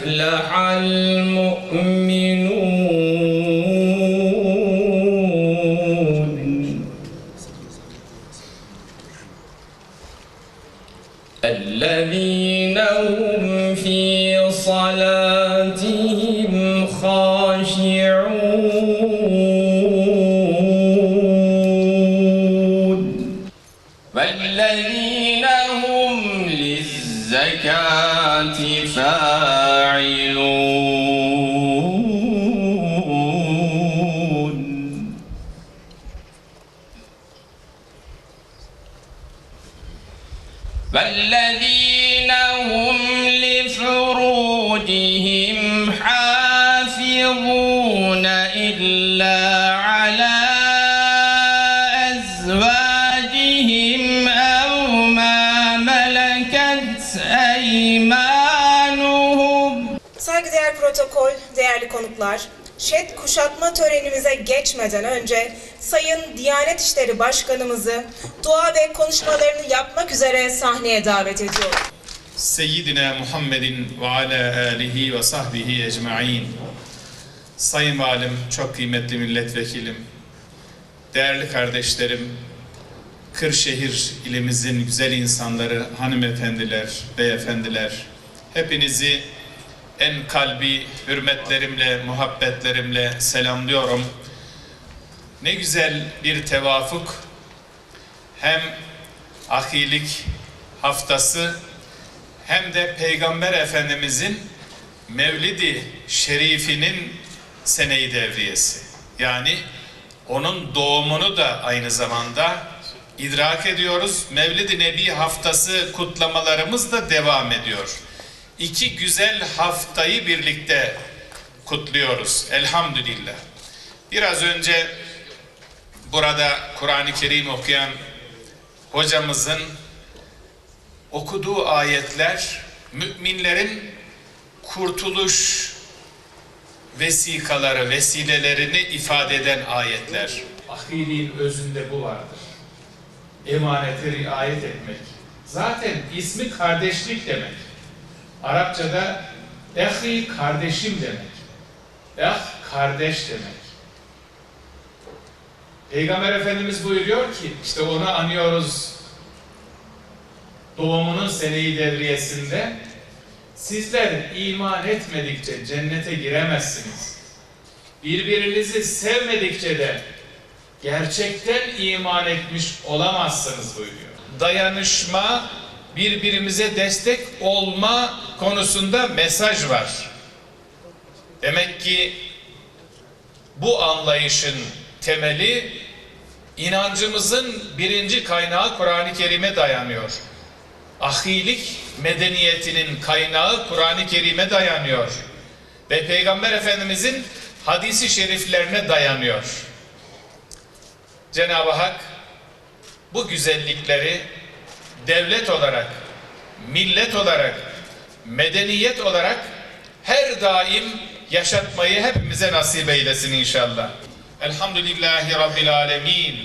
أفلح المؤمنون الذين هم في صلاتهم للزكاة فاعلون. والذين هم لفروجهم حافظون إلا Saygıdeğer protokol, değerli konuklar, ŞED kuşatma törenimize geçmeden önce Sayın Diyanet İşleri Başkanımızı dua ve konuşmalarını yapmak üzere sahneye davet ediyorum. Seyyidina Muhammedin ve ala alihi ve sahbihi ecma'in. Sayın Valim, çok kıymetli milletvekilim, değerli kardeşlerim, Kırşehir ilimizin güzel insanları, hanımefendiler, beyefendiler, hepinizi en kalbi hürmetlerimle, muhabbetlerimle selamlıyorum. Ne güzel bir tevafuk, hem ahilik haftası hem de Peygamber Efendimizin Mevlidi Şerifinin seneyi devriyesi. Yani onun doğumunu da aynı zamanda idrak ediyoruz. Mevlid-i Nebi haftası kutlamalarımız da devam ediyor. İki güzel haftayı birlikte kutluyoruz. Elhamdülillah. Biraz önce burada Kur'an-ı Kerim okuyan hocamızın okuduğu ayetler müminlerin kurtuluş vesikaları, vesilelerini ifade eden ayetler. Ahiliğin özünde bu vardır. Emanete riayet etmek. Zaten ismi kardeşlik demek. Arapçada ehi kardeşim demek. Eh kardeş demek. Peygamber Efendimiz buyuruyor ki işte onu anıyoruz doğumunun seneyi devriyesinde sizler iman etmedikçe cennete giremezsiniz. Birbirinizi sevmedikçe de gerçekten iman etmiş olamazsınız buyuruyor. Dayanışma, birbirimize destek olma konusunda mesaj var. Demek ki bu anlayışın temeli inancımızın birinci kaynağı Kur'an-ı Kerim'e dayanıyor. Ahilik medeniyetinin kaynağı Kur'an-ı Kerim'e dayanıyor. Ve Peygamber Efendimizin hadisi şeriflerine dayanıyor. Cenab-ı Hak bu güzellikleri devlet olarak, millet olarak, medeniyet olarak her daim yaşatmayı hepimize nasip eylesin inşallah. Elhamdülillahi Rabbil Alemin.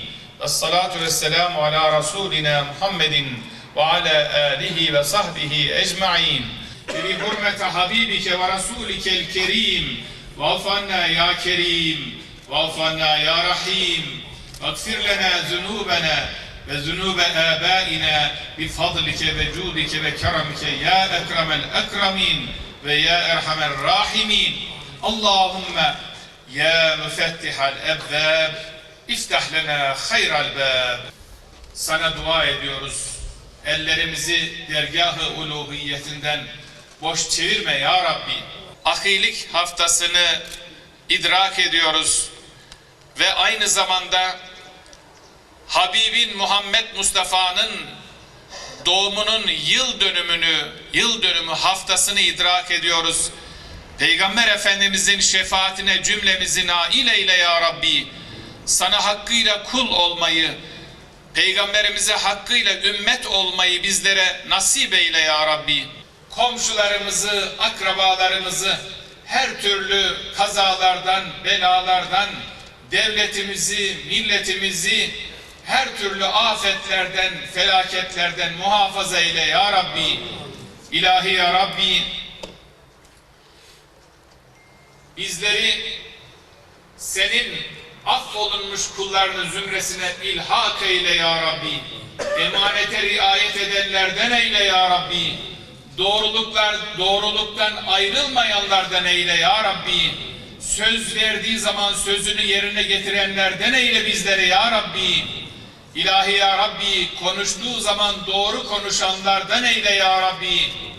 Esselatu vesselamu ala Resulina Muhammedin ve ala alihi ve sahbihi ecma'in. Bi hurmete habibike ve rasulikel kerim. Vaffanna ya kerim. Vaffanna ya rahim. Vakfir lena zunubena ve zunube abaina bifadlike ve cudike ve keramike ya ekremel ekremin ve ya erhamer rahimin. Allahümme ya müfettihal ebbab iftah lena hayral bab. Sana dua ediyoruz. Ellerimizi dergah-ı uluhiyetinden boş çevirme ya Rabbi. Ahilik haftasını idrak ediyoruz ve aynı zamanda Habibin Muhammed Mustafa'nın doğumunun yıl dönümünü, yıl dönümü haftasını idrak ediyoruz. Peygamber Efendimizin şefaatine cümlemizi nail eyle ya Rabbi. Sana hakkıyla kul olmayı, Peygamberimize hakkıyla ümmet olmayı bizlere nasip eyle ya Rabbi. Komşularımızı, akrabalarımızı her türlü kazalardan, belalardan, devletimizi, milletimizi her türlü afetlerden, felaketlerden muhafaza eyle ya Rabbi. İlahi ya Rabbi, bizleri senin affolunmuş kullarını zümresine ilhak eyle ya Rabbi. Emanete riayet edenlerden eyle ya Rabbi. Doğruluklar, doğruluktan ayrılmayanlardan eyle ya Rabbi. Söz verdiği zaman sözünü yerine getirenlerden eyle bizleri ya Rabbi. İlahi ya Rabbi konuştuğu zaman doğru konuşanlardan eyle ya Rabbi.